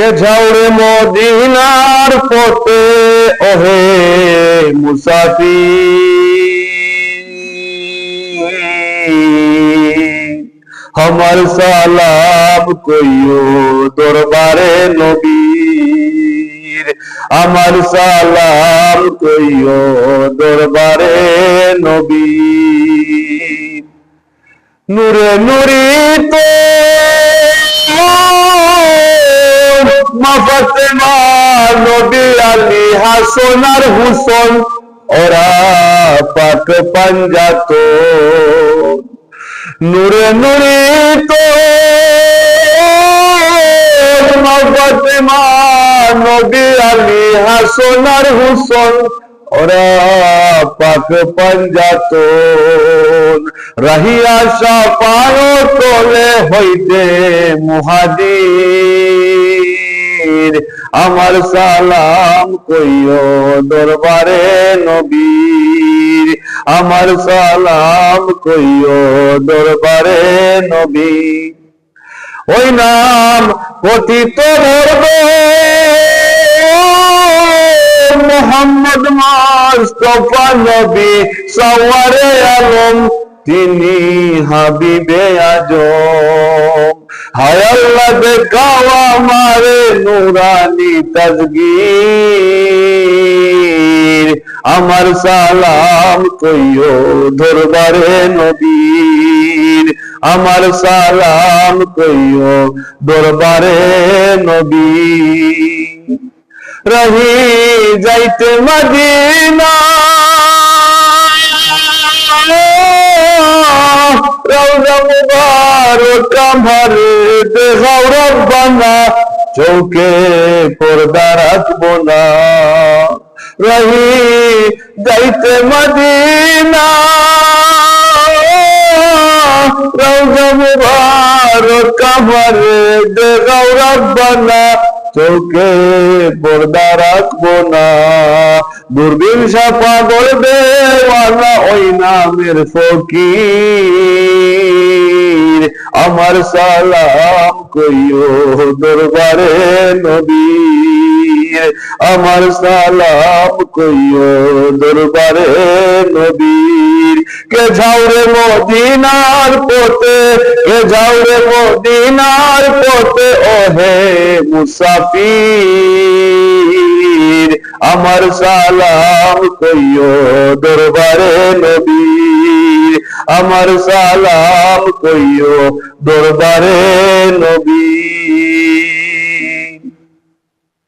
কে ঝাউরে মদিনার পথে? ওহে মুসাফি আমার সালাম কইও দরবারে নবীর। আমার সালাম কইও দরবারে নবীর। নূরে নুরি তো মাফাতেমা নবী আলী হাসন আর ওরা পাক পাঞ্জাত। নূরে নুরি তো মাফাতেমা নবী আলী হাসন আর হুসন, ওরা পাক পাঞ্জাত। রাহিয়া সাপায় তোলে হইতে মুহাজির। আমার সালাম কইও দরবারে নবীর। আমার সালাম কইও দরবারে নবী ওই নাম পতিত ধরবে মোহাম্মদ মাস্তফা নবী সওয়ারে আলম, তিনি হাবিবে আজম। হায় আল্লাহ দেখাও নুরানি তাজগীর। আমার সালাম কইও দরবারে নবীর। আমার সালাম কইও দরবারে নবীর। রহি যাইতে মদিনা রওজা মুবারক আমার দেখাও রব্বানা, চৌকে পর্দা রাখব না। রহি যাইতে মদিনা রওজা মুবারক আমার দেখাও রব্বানা চোখে পর্দা রাখব না। দূরবীন সাপা গড়বে ওই নামের ফকির। আমার সালাম কইও দরবারে নবীর আমার সালাম কইও দরবারে নবীর কে ঝাউরে মদিনার পথে, কে ঝাউরে মদিনার পথে, ওহে মুসাফির। আমার সালাম কইও দরবারে নবীর আমার সালাম কইও দরবারে নবীর